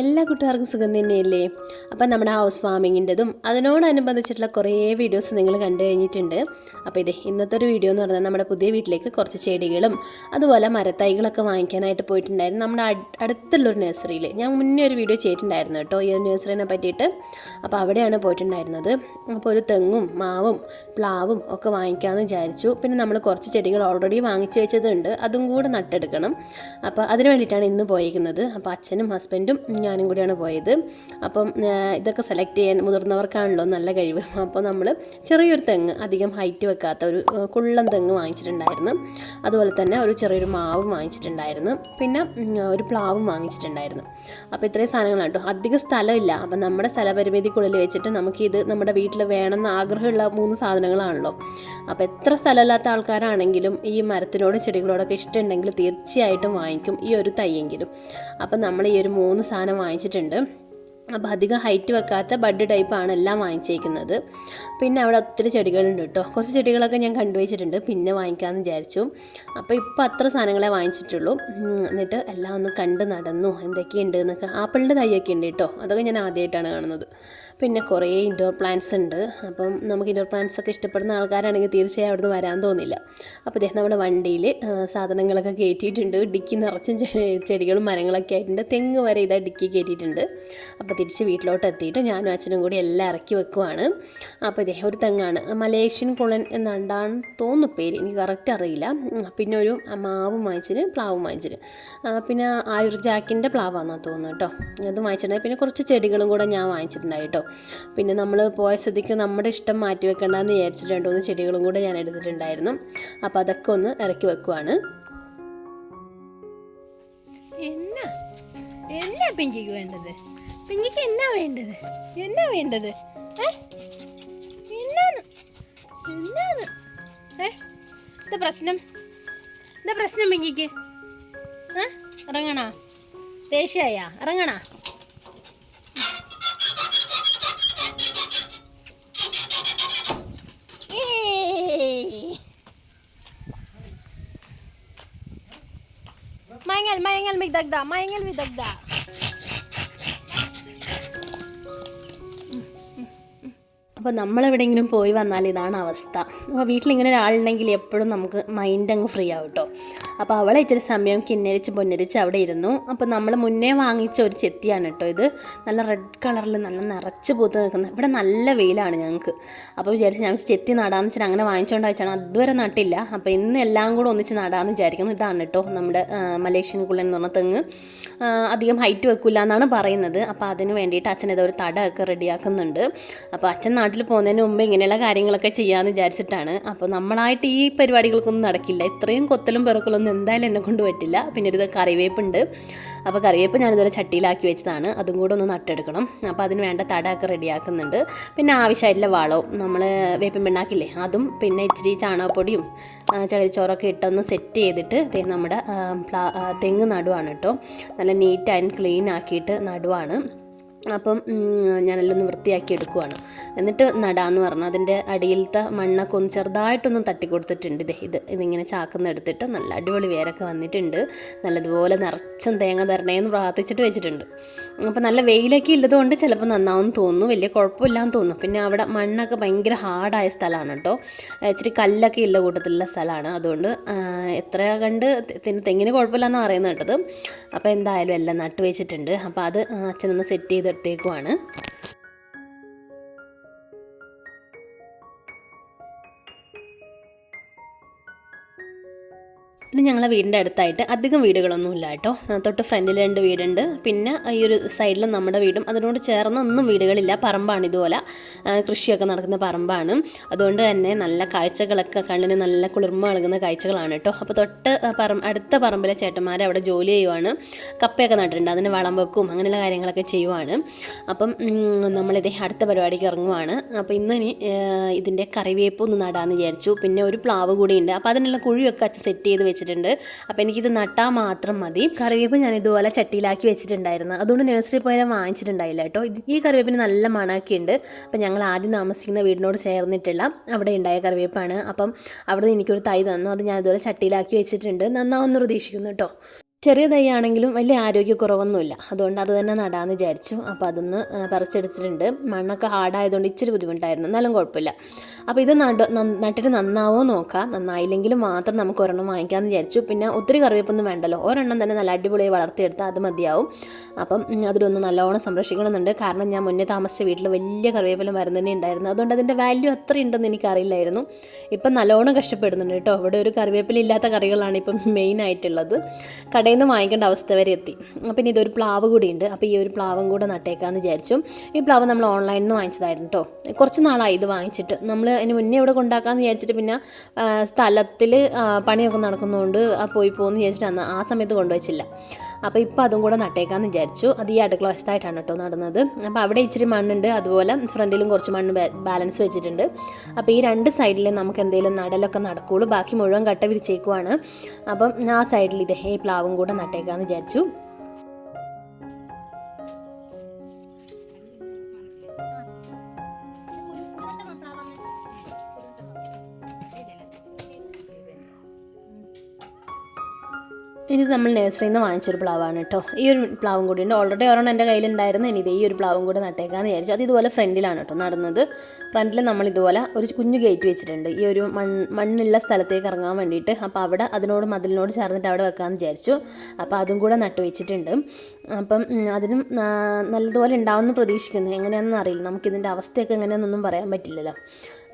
എല്ലാ കൂട്ടുകാർക്കും സുഖം തന്നെയല്ലേ? അപ്പം നമ്മുടെ ഹൗസ് ഫാമിങ്ങിന്റെതും അതിനോടനുബന്ധിച്ചിട്ടുള്ള കുറേ വീഡിയോസ് നിങ്ങൾ കണ്ടു കഴിഞ്ഞിട്ടുണ്ട്. അപ്പോൾ ഇതേ ഇന്നത്തെ ഒരു വീഡിയോ എന്ന് പറഞ്ഞാൽ നമ്മുടെ പുതിയ വീട്ടിലേക്ക് കുറച്ച് ചെടികളും അതുപോലെ മരത്തൈകളൊക്കെ വാങ്ങിക്കാനായിട്ട് പോയിട്ടുണ്ടായിരുന്നു നമ്മുടെ അടുത്തുള്ള അടുത്തുള്ളൊരു നഴ്സറിയിൽ. ഞാൻ മുന്നേ ഒരു വീഡിയോ ചെയ്തിട്ടുണ്ടായിരുന്നു കേട്ടോ ഈ ഒരു നഴ്സറിനെ പറ്റിയിട്ട്. അപ്പോൾ അവിടെയാണ് പോയിട്ടുണ്ടായിരുന്നത്. അപ്പോൾ ഒരു തെങ്ങും മാവും പ്ലാവും ഒക്കെ വാങ്ങിക്കാമെന്ന് വിചാരിച്ചു. പിന്നെ നമ്മൾ കുറച്ച് ചെടികൾ ഓൾറെഡി വാങ്ങിച്ചു വെച്ചതുണ്ട് അതും കൂടെ നട്ടെടുക്കണം. അപ്പോൾ അതിന് വേണ്ടിയിട്ടാണ് ഇന്ന് പോയിരിക്കുന്നത് അപ്പോൾ അച്ഛനും ഹസ്ബൻഡും ഞാനും കൂടിയാണ് പോയത്. അപ്പം ഇതൊക്കെ സെലക്ട് ചെയ്യാൻ മുതിർന്നവർക്കാണല്ലോ നല്ല കഴിവ്. അപ്പോൾ നമ്മൾ ചെറിയൊരു തെങ്ങ് അധികം ഹൈറ്റ് വെക്കാത്ത ഒരു കുള്ളൻ തെങ്ങ് വാങ്ങിച്ചിട്ടുണ്ടായിരുന്നു. അതുപോലെ തന്നെ ഒരു ചെറിയൊരു മാവ് വാങ്ങിച്ചിട്ടുണ്ടായിരുന്നു. പിന്നെ ഒരു പ്ലാവും വാങ്ങിച്ചിട്ടുണ്ടായിരുന്നു. അപ്പോൾ ഇത്രയും സാധനങ്ങളാണ് കേട്ടോ. അധികം സ്ഥലമില്ല. അപ്പം നമ്മുടെ സ്ഥലപരിമിതിക്കുള്ളിൽ വെച്ചിട്ട് നമുക്കിത് നമ്മുടെ വീട്ടിൽ വേണമെന്ന് ആഗ്രഹമുള്ള മൂന്ന് സാധനങ്ങളാണല്ലോ. അപ്പോൾ എത്ര സ്ഥലമില്ലാത്ത ആൾക്കാരാണെങ്കിലും ഈ മരത്തിനോടും ചെടികളോടൊക്കെ ഇഷ്ടമുണ്ടെങ്കിൽ തീർച്ചയായിട്ടും വാങ്ങിക്കും. ഈ ഒരു തൈയെങ്കിലും. അപ്പം നമ്മൾ ഈ ഒരു മൂന്ന് സാധനം വാങ്ങിച്ചിട്ടുണ്ട്. അപ്പോൾ അധികം ഹൈറ്റ് വെക്കാത്ത ബഡ് ടൈപ്പാണ് എല്ലാം വാങ്ങിച്ചേക്കുന്നത്. പിന്നെ അവിടെ ഒത്തിരി ചെടികളുണ്ട് കേട്ടോ. കുറച്ച് ചെടികളൊക്കെ ഞാൻ കണ്ടുവച്ചിട്ടുണ്ട്. പിന്നെ വാങ്ങിക്കാമെന്ന് വിചാരിച്ചു. അപ്പോൾ ഇപ്പോൾ അത്ര സാധനങ്ങളെ വാങ്ങിച്ചിട്ടുള്ളൂ. എന്നിട്ട് എല്ലാം ഒന്ന് കണ്ട് നടന്നു. എന്തൊക്കെയുണ്ട് എന്നൊക്കെ. ആപ്പിളിന്റെ തൈയൊക്കെ ഉണ്ട് കേട്ടോ. അതൊക്കെ ഞാൻ ആദ്യമായിട്ടാണ് കാണുന്നത്. പിന്നെ കുറേ ഇൻഡോർ പ്ലാന്റ്സ് ഉണ്ട്. അപ്പം നമുക്ക് ഇൻഡോർ പ്ലാന്റ്സ് ഒക്കെ ഇഷ്ടപ്പെടുന്ന ആൾക്കാരാണെങ്കിൽ തീർച്ചയായും അവിടുന്ന് വരാൻ തോന്നില്ല. അപ്പോൾ ഇദ്ദേഹം നമ്മുടെ വണ്ടിയിൽ സാധനങ്ങളൊക്കെ കയറ്റിയിട്ടുണ്ട്. ഡിക്കി നിറച്ചും ചെടികളും മരങ്ങളൊക്കെ ആയിട്ടുണ്ട്. തെങ്ങ് വരെ ഇതാ ഡിക്കി കയറ്റിയിട്ടുണ്ട്. അപ്പോൾ തിരിച്ച് വീട്ടിലോട്ട് എത്തിയിട്ട് ഞാനും അച്ഛനും കൂടി എല്ലാം ഇറക്കി വെക്കുവാണ്. അപ്പോൾ ഇദ്ദേഹം ഒരു തെങ്ങാണ്. മലേഷ്യൻ കുളൻ എന്നാണ്ടാണ് തോന്നുന്നു പേര്. എനിക്ക് കറക്റ്റ് അറിയില്ല. പിന്നെ ഒരു മാവും വാങ്ങിച്ചിന് പ്ലാവും വാങ്ങിച്ചിന് പിന്നെ ആയുർ ജാക്കിന്റെ പ്ലാവാണെന്നാണ് തോന്നുന്നു കേട്ടോ. അത് വാങ്ങിച്ചിട്ടുണ്ടായി. പിന്നെ കുറച്ച് ചെടികളും കൂടെ ഞാൻ വാങ്ങിച്ചിട്ടുണ്ടായി കേട്ടോ. പിന്നെ നമ്മൾ പോയ സ്ഥിതിക്ക് നമ്മുടെ ഇഷ്ടം മാറ്റി വെക്കണ്ടെന്ന് വിചാരിച്ചിട്ട് രണ്ടു മൂന്ന് ചെടികളും കൂടെ ഞാൻ എടുത്തിട്ടുണ്ടായിരുന്നു. അപ്പോൾ അതൊക്കെ ഒന്ന് ഇറക്കി വെക്കുവാണ്. എന്നാ? എന്നാ പിങ്കിക്ക് വേണ്ടത്? പിങ്കിക്ക് എന്നാ വേണ്ടത്? എന്നാ വേണ്ടത്? ഏ? എന്നാന്ന് എന്നാന്ന് ഏ? എന്താ പ്രശ്നം? എന്താ പ്രശ്നം പിങ്കിക്ക് ഏ? ഇറങ്ങണാ? ദേഷ്യായ? ഇറങ്ങണാ? മയങ്ങൽ മയങ്ങൽ വിദഗ്ധ മയങ്ങൽ dagda. അപ്പോൾ നമ്മളെവിടെയെങ്കിലും പോയി വന്നാൽ ഇതാണ് അവസ്ഥ. അപ്പോൾ വീട്ടിലിങ്ങനെ ഒരാളുണ്ടെങ്കിൽ എപ്പോഴും നമുക്ക് മൈൻഡ് അങ്ങ് ഫ്രീ ആവും കേട്ടോ അപ്പോൾ അവൾ ഇച്ചിരി സമയം കിന്നരിച്ച് പൊന്നരിച്ച് അവിടെ ഇരുന്നു. അപ്പോൾ നമ്മൾ മുന്നേ വാങ്ങിച്ച ഒരു ചെത്തിയാണ് കേട്ടോ ഇത്. നല്ല റെഡ് കളറിൽ നല്ല നിറച്ച് പൂത്ത് നിൽക്കുന്നത് ഇവിടെ നല്ല വെയിലാണ് ഞങ്ങൾക്ക് അപ്പോൾ വിചാരിച്ച് ഞാൻ ചെത്തി നടാന്ന് വെച്ചാൽ അങ്ങനെ വാങ്ങിച്ചുകൊണ്ട് വെച്ചാണ് അതുവരെ നട്ടില്ല. അപ്പോൾ ഇന്ന് എല്ലാം കൂടെ ഒന്നിച്ച് നടാമെന്ന് വിചാരിക്കുന്നു. ഇതാണ് കേട്ടോ നമ്മുടെ മലേഷ്യൻ കുള്ളൻ എന്ന് പറഞ്ഞ തെങ്ങ്. അധികം ഹൈറ്റ് വെക്കില്ല എന്നാണ് പറയുന്നത്. അപ്പോൾ അതിന് വേണ്ടിയിട്ട് അച്ഛൻ ഇതൊരു തടമൊക്കെ റെഡിയാക്കുന്നുണ്ട് അപ്പോൾ അച്ഛൻ നാട്ടിൽ പോകുന്നതിന് മുമ്പ് ഇങ്ങനെയുള്ള കാര്യങ്ങളൊക്കെ ചെയ്യാമെന്ന് വിചാരിച്ചിട്ടാണ്. അപ്പോൾ നമ്മളായിട്ട് ഈ പരിപാടികൾക്കൊന്നും നടക്കില്ല. ഇത്രയും കൊത്തലും പെറുക്കലൊന്നും എന്തായാലും എന്നെ കൊണ്ട് പറ്റില്ല. പിന്നെ ഒരു കറിവേപ്പുണ്ട്. അപ്പോൾ കറിവേപ്പ് ഞാനിതുവരെ ചട്ടിയിലാക്കി വെച്ചതാണ്. അതും കൂടെ ഒന്ന് നട്ടെടുക്കണം. അപ്പോൾ അതിന് വേണ്ട തടമൊക്കെ റെഡിയാക്കുന്നുണ്ട്. പിന്നെ ആവശ്യമായിട്ടുള്ള വളവും നമ്മൾ വേപ്പിൻ പിണ്ണാക്കില്ലേ അതും പിന്നെ ഇച്ചിരി ചാണകപ്പൊടിയും ചകിരിച്ചോറൊക്കെ ഇട്ടൊന്ന് സെറ്റ് ചെയ്തിട്ട് നമ്മുടെ തെങ്ങ് നടുവാണ് കേട്ടോ. നല്ല നീറ്റ് ആൻഡ് ക്ലീൻ ആക്കിയിട്ട് നടുവാണ്. അപ്പം ഞാനെല്ലാം ഒന്ന് വൃത്തിയാക്കി എടുക്കുവാണ്. എന്നിട്ട് നടാന്ന് പറഞ്ഞു. അതിന്റെ അടിയിലത്തെ മണ്ണൊക്കെ ഒന്ന് ചെറുതായിട്ടൊന്നും തട്ടി കൊടുത്തിട്ടുണ്ട് ഇത്. ഇത് ഇതിങ്ങനെ ചാക്കുന്ന എടുത്തിട്ട് നല്ല അടിപൊളി വേരൊക്കെ വന്നിട്ടുണ്ട്. നല്ലതുപോലെ നിറച്ചും തേങ്ങ തരണേന്ന് പ്രാർത്ഥിച്ചിട്ട് വെച്ചിട്ടുണ്ട്. അപ്പോൾ നല്ല വെയിലൊക്കെ ഉള്ളതുകൊണ്ട് ചിലപ്പോൾ നന്നാവും തോന്നുന്നു. വലിയ കുഴപ്പമില്ലാന്ന് തോന്നുന്നു. പിന്നെ അവിടെ മണ്ണൊക്കെ ഭയങ്കര ഹാർഡായ സ്ഥലമാണ് കേട്ടോ. ഇച്ചിരി കല്ലൊക്കെ ഉള്ള കൂട്ടത്തിലുള്ള സ്ഥലമാണ്. അതുകൊണ്ട് എത്ര കണ്ട് തെങ്ങിന് കുഴപ്പമില്ലെന്നാണ് പറയുന്നത് കേട്ടത്. അപ്പോൾ എന്തായാലും എല്ലാം നട്ട് വെച്ചിട്ടുണ്ട് അപ്പോൾ അത് അച്ഛനൊന്ന് സെറ്റ് ചെയ്തെടുത്തേക്കുവാണ്. പിന്നെ ഞങ്ങളുടെ വീടിന്റെ അടുത്തായിട്ട് അധികം വീടുകളൊന്നും ഇല്ല കേട്ടോ തൊട്ട് ഫ്രണ്ടിൽ രണ്ട് വീടുണ്ട്. പിന്നെ ഈ ഒരു സൈഡിൽ നമ്മുടെ വീടും അതിനോട് ചേർന്ന് ഒന്നും വീടുകളില്ല. പറമ്പാണ് ഇതുപോലെ. കൃഷിയൊക്കെ നടക്കുന്ന പറമ്പാണ്. അതുകൊണ്ട് തന്നെ നല്ല കാഴ്ചകളൊക്കെ കണ്ണിന് നല്ല കുളിർമ നൽകുന്ന കാഴ്ചകളാണ് കേട്ടോ. അപ്പോൾ തൊട്ട് പറമ്പ് അടുത്ത പറമ്പിലെ ചേട്ടന്മാർ അവിടെ ജോലി ചെയ്യുവാണ്. കപ്പയൊക്കെ നട്ടിട്ടുണ്ട്. അതിന് വളം വെക്കും. അങ്ങനെയുള്ള കാര്യങ്ങളൊക്കെ ചെയ്യുവാണ്. അപ്പം നമ്മളിതേ അടുത്ത പരിപാടിക്ക് ഇറങ്ങുവാണ്. അപ്പോൾ ഇന്ന് ഇനി ഇതിന്റെ കറിവേപ്പ് ഒന്ന് നടാമെന്ന് വിചാരിച്ചു. പിന്നെ ഒരു പ്ലാവ് കൂടിയുണ്ട്. അപ്പോൾ അതിനുള്ള കുഴിയൊക്കെ അച്ഛൻ സെറ്റ് ചെയ്ത് വെച്ചിട്ടുണ്ട്. അപ്പോൾ എനിക്കിത് നട്ടാൽ മാത്രം മതി. കറിവേപ്പ് ഞാൻ ഇതുപോലെ ചട്ടിയിലാക്കി വെച്ചിട്ടുണ്ടായിരുന്നു. അതുകൊണ്ട് നഴ്സറി പോയാൽ വാങ്ങിച്ചിട്ടുണ്ടായില്ല കേട്ടോ. ഈ കറിവേപ്പിന് നല്ല മണമൊക്കെ ഉണ്ട് അപ്പം ഞങ്ങൾ ആദ്യം താമസിക്കുന്ന വീടിനോട് ചേർന്നിട്ടുള്ള അവിടെ ഉണ്ടായ കറിവേപ്പാണ്. അപ്പം അവിടെ നിന്ന് എനിക്കൊരു തൈ തന്നു. അത് ഞാൻ ഇതുപോലെ ചട്ടിയിലാക്കി വെച്ചിട്ടുണ്ട്. നന്നാവെന്ന് പ്രതീക്ഷിക്കുന്നു കേട്ടോ. ചെറിയ തൈ ആണെങ്കിലും വലിയ ആരോഗ്യക്കുറവൊന്നുമില്ല. അതുകൊണ്ട് അത് തന്നെ നടാമെന്ന് വിചാരിച്ചു. അപ്പോൾ അതൊന്ന് പറിച്ചെടുത്തിട്ടുണ്ട്. മണ്ണൊക്കെ ഹാർഡായതുകൊണ്ട് ഇച്ചിരി ബുദ്ധിമുട്ടായിരുന്നു. എന്നാലും കുഴപ്പമില്ല. അപ്പോൾ ഇത് നട നട്ടിട്ട് നന്നാവോ നോക്കാം. നന്നായില്ലെങ്കിൽ മാത്രം നമുക്ക് ഒരെണ്ണം വാങ്ങിക്കാമെന്ന് വിചാരിച്ചു. പിന്നെ ഒത്തിരി കറിവേപ്പൊന്നും വേണ്ടല്ലോ. ഒരെണ്ണം തന്നെ നല്ല അടിപൊളിയായി വളർത്തിയെടുത്താൽ അത് മതിയാവും. അപ്പം അതിലൊന്ന് നല്ലോണം സംരക്ഷിക്കണമെന്നുണ്ട്. കാരണം ഞാൻ മുന്നേ താമസിച്ച വീട്ടിൽ വലിയ കറിവേപ്പില വരുന്നതന്നെ ഉണ്ടായിരുന്നു. അതുകൊണ്ട് അതിന്റെ വാല്യൂ അത്ര ഉണ്ടെന്ന് എനിക്കറിയില്ലായിരുന്നു. ഇപ്പം നല്ലോണം കഷ്ടപ്പെടുന്നുണ്ട് കേട്ടോ. ഇവിടെ ഒരു കറിവേപ്പില ഇല്ലാത്ത കറികളാണ് ഇപ്പം മെയിൻ ആയിട്ടുള്ളത്. കടയിൽ നിന്ന് വാങ്ങിക്കേണ്ട അവസ്ഥ വരെ എത്തി. പിന്നെ ഇതൊരു പ്ലാവ് കൂടിയുണ്ട്. അപ്പോൾ ഈ ഒരു പ്ലാവും കൂടെ നട്ടേക്കാമെന്ന് വിചാരിച്ചു. ഈ പ്ലാവ് നമ്മൾ ഓൺലൈനിൽ നിന്ന് വാങ്ങിച്ചതായിരുന്നു കേട്ടോ കുറച്ച് നാളായി ഇത് വാങ്ങിച്ചിട്ട്. നമ്മൾ അതിന് മുന്നേ ഇവിടെ കൊണ്ടാക്കാമെന്ന് വിചാരിച്ചിട്ട് പിന്നെ സ്ഥലത്തിൽ പണിയൊക്കെ നടക്കുന്നതുകൊണ്ട് പോയി പോകുമെന്ന് വിചാരിച്ചിട്ട് അന്ന് ആ സമയത്ത് കൊണ്ടുവച്ചില്ല. അപ്പോൾ ഇപ്പോൾ അതും കൂടെ നട്ടേക്കാമെന്ന് വിചാരിച്ചു. അത് ഈ അടുക്കള വശത്തായിട്ടാണ് കേട്ടോ നടുന്നത്. അപ്പോൾ അവിടെ ഇച്ചിരി മണ്ണുണ്ട്. അതുപോലെ ഫ്രണ്ടിലും കുറച്ച് മണ്ണ് ബാലൻസ് വെച്ചിട്ടുണ്ട്. അപ്പോൾ ഈ രണ്ട് സൈഡിലും നമുക്ക് എന്തെങ്കിലും നടലൊക്കെ നടക്കുകയുള്ളൂ ബാക്കി മുഴുവൻ കട്ട വിരിച്ചേക്കുവാണ്. അപ്പം ആ സൈഡിൽ ഇതേ ഈ പ്ലാവും കൂടെ നട്ടേക്കാമെന്ന് വിചാരിച്ചു. ഇത് നമ്മൾ നേഴ്സറിയിൽ നിന്ന് വാങ്ങിച്ചൊരു പ്ലാവാണ് കേട്ടോ ഈ ഒരു പ്ലാവും കൂടി ഉണ്ട്. ഓൾറെഡി ഒരെണ്ണം എന്റെ കയ്യിലുണ്ടായിരുന്നു. ഇനി ഇത് ഈ ഒരു പ്ലാവും കൂടി നട്ടേക്കാന്ന് വിചാരിച്ചു. അത് ഇതുപോലെ ഫ്രണ്ടിലാണ് കേട്ടോ നടന്നത്. ഫ്രണ്ടിൽ നമ്മൾ ഇതുപോലെ ഒരു കുഞ്ഞു ഗേറ്റ് വെച്ചിട്ടുണ്ട്. ഈ ഒരു മണ്ണ് മണ്ണുള്ള സ്ഥലത്തേക്ക് ഇറങ്ങാൻ വേണ്ടിയിട്ട്. അപ്പോൾ അവിടെ അതിനോട് മതിലിനോട് ചേർന്നിട്ട് അവിടെ വെക്കാമെന്ന് വിചാരിച്ചു. അപ്പോൾ അതും കൂടെ നട്ടു വെച്ചിട്ടുണ്ട്. അപ്പം അതിനും നല്ലതുപോലെ ഉണ്ടാവുമെന്ന് പ്രതീക്ഷിക്കുന്നു. എങ്ങനെയാണെന്ന് അറിയില്ല. നമുക്കിതിന്റെ അവസ്ഥയൊക്കെ എങ്ങനെയാണെന്നൊന്നും പറയാൻ പറ്റില്ലല്ലോ.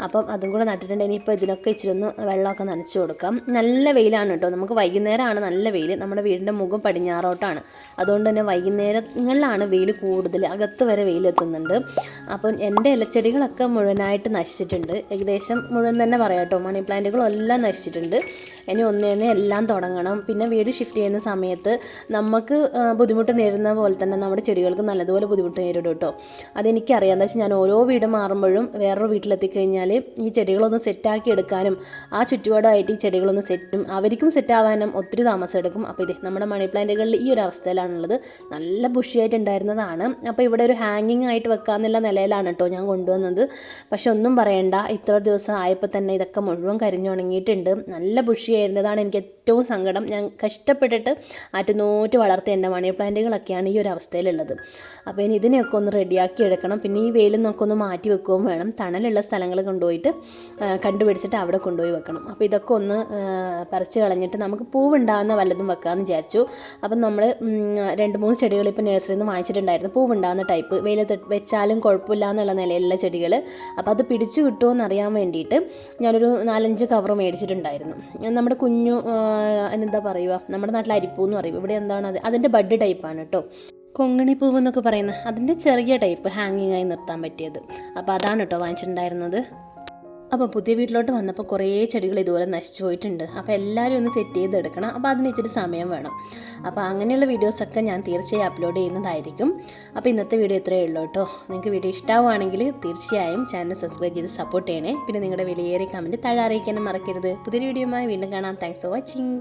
അപ്പം അതും കൂടെ നട്ടിട്ടുണ്ട് ഇനിയിപ്പോൾ ഇതിനൊക്കെ ഇച്ചിരി ഒന്ന് വെള്ളമൊക്കെ നനച്ച് കൊടുക്കാം. നല്ല വെയിലാണ് കേട്ടോ. നമുക്ക് വൈകുന്നേരമാണ് നല്ല വെയിൽ. നമ്മുടെ വീടിന്റെ മുഖം പടിഞ്ഞാറോട്ടാണ്. അതുകൊണ്ട് തന്നെ വൈകുന്നേരങ്ങളിലാണ് വെയിൽ കൂടുതൽ. അകത്ത് വരെ വെയിലെത്തുന്നുണ്ട് അപ്പം എന്റെ ഇലച്ചെടികളൊക്കെ മുഴുവനായിട്ട് നശിച്ചിട്ടുണ്ട്. ഏകദേശം മുഴുവൻ തന്നെ പറയാം കേട്ടോ. മണി പ്ലാന്റുകളും എല്ലാം നശിച്ചിട്ടുണ്ട്. ഇനി ഒന്നേന്ന് എല്ലാം തുടങ്ങണം. പിന്നെ വീട് ഷിഫ്റ്റ് ചെയ്യുന്ന സമയത്ത് നമുക്ക് ബുദ്ധിമുട്ട് നേരിടുന്ന പോലെ തന്നെ നമ്മുടെ ചെടികൾക്ക് നല്ലതുപോലെ ബുദ്ധിമുട്ട് നേരിടും കേട്ടോ. അതെനിക്കറിയാം. എന്താ വെച്ചാൽ ഞാൻ ഓരോ വീട് മാറുമ്പോഴും വേറൊരു വീട്ടിലെത്തിക്കഴിഞ്ഞാൽ ഈ ചെടികളൊന്ന് സെറ്റാക്കി എടുക്കാനും ആ ചുറ്റുപാടായിട്ട് ഈ ചെടികളൊന്ന് സെറ്റും അവർക്കും സെറ്റാവാനും ഒത്തിരി താമസം എടുക്കും. അപ്പോൾ ഇതേ നമ്മുടെ മണി പ്ലാന്റുകളിൽ ഈ ഒരു അവസ്ഥയിലാണുള്ളത്. നല്ല ബുഷിയായിട്ട് ഉണ്ടായിരുന്നതാണ്. അപ്പോൾ ഇവിടെ ഒരു ഹാങ്ങിങ് ആയിട്ട് വെക്കാമെന്നുള്ള നിലയിലാണ് കേട്ടോ ഞാൻ കൊണ്ടുവന്നത്. പക്ഷെ ഒന്നും പറയണ്ട. ഇത്ര ദിവസം ആയപ്പോൾ തന്നെ ഇതൊക്കെ മുഴുവൻ കരിഞ്ഞുണങ്ങിയിട്ടുണ്ട്. നല്ല ബുഷിയായിരുന്നതാണ് എനിക്ക് ഏറ്റവും സങ്കടം. ഞാൻ കഷ്ടപ്പെട്ടിട്ട് ആറ്റുനോറ്റ് വളർത്തിയ എന്റെ മണി പ്ലാന്റുകളൊക്കെയാണ് ഈ ഒരു അവസ്ഥയിലുള്ളത്. അപ്പോൾ ഇനി ഇതിനെയൊക്കെ ഒന്ന് റെഡിയാക്കി എടുക്കണം. പിന്നെ ഈ വെയിൽ നിന്നൊക്കെ ഒന്ന് മാറ്റി വെക്കുകയും വേണം. തണലുള്ള സ്ഥലങ്ങൾ കൊണ്ടുപോയിട്ട് കണ്ടുപിടിച്ചിട്ട് അവിടെ കൊണ്ടുപോയി വെക്കണം. അപ്പോൾ ഇതൊക്കെ ഒന്ന് പറിച്ച് കളഞ്ഞിട്ട് നമുക്ക് പൂവുണ്ടാകുന്ന വല്ലതും വെക്കാമെന്ന് വിചാരിച്ചു. അപ്പം നമ്മൾ രണ്ട് മൂന്ന് ചെടികൾ ഇപ്പോൾ നഴ്സറിയിൽ നിന്ന് വാങ്ങിച്ചിട്ടുണ്ടായിരുന്നു. പൂവുണ്ടാകുന്ന ടൈപ്പ് വെയിലത്ത് വെച്ചാലും കുഴപ്പമില്ല എന്നുള്ള നിലയിലുള്ള ചെടികൾ. അപ്പോൾ അത് പിടിച്ചു കിട്ടുമോ എന്നറിയാൻ വേണ്ടിയിട്ട് ഞാനൊരു നാലഞ്ച് കവർ മേടിച്ചിട്ടുണ്ടായിരുന്നു. നമ്മുടെ കുഞ്ഞു എന്താ പറയുക നമ്മുടെ നാട്ടിൽ അരിപ്പൂ എന്ന് പറയും. ഇവിടെ എന്താണ് അത്? അതിന്റെ ബഡ് ടൈപ്പാണ് കേട്ടോ കൊങ്ങണി പൂവ് എന്നൊക്കെ പറയുന്നത് അതിന്റെ ചെറിയ ടൈപ്പ് ഹാങ്ങിങ് ആയി നിർത്താൻ പറ്റിയത്. അപ്പോൾ അതാണ് കേട്ടോ വാങ്ങിച്ചിട്ടുണ്ടായിരുന്നത്. അപ്പോൾ പുതിയ വീട്ടിലോട്ട് വന്നപ്പോൾ കുറേ ചെടികൾ ഇതുപോലെ നശിച്ചു പോയിട്ടുണ്ട്. അപ്പോൾ എല്ലാവരും ഒന്ന് സെറ്റ് ചെയ്തെടുക്കണം അപ്പോൾ അതിന് ഇച്ചിരി സമയം വേണം. അപ്പോൾ അങ്ങനെയുള്ള വീഡിയോസൊക്കെ ഞാൻ തീർച്ചയായും അപ്ലോഡ് ചെയ്യുന്നതായിരിക്കും. അപ്പോൾ ഇന്നത്തെ വീഡിയോ ഇത്രയേ ഉള്ളൂ കേട്ടോ. നിങ്ങൾക്ക് വീഡിയോ ഇഷ്ടമാവുകയാണെങ്കിൽ തീർച്ചയായും ചാനൽ സബ്സ്ക്രൈബ് ചെയ്ത് സപ്പോർട്ട് ചെയ്യണേ. പിന്നെ നിങ്ങളുടെ വിലയേറിയ കമന്റ് താഴെ അറിയിക്കാനും മറക്കരുത്. പുതിയ വീഡിയോയുമായി വീണ്ടും കാണാം. Thanks for watching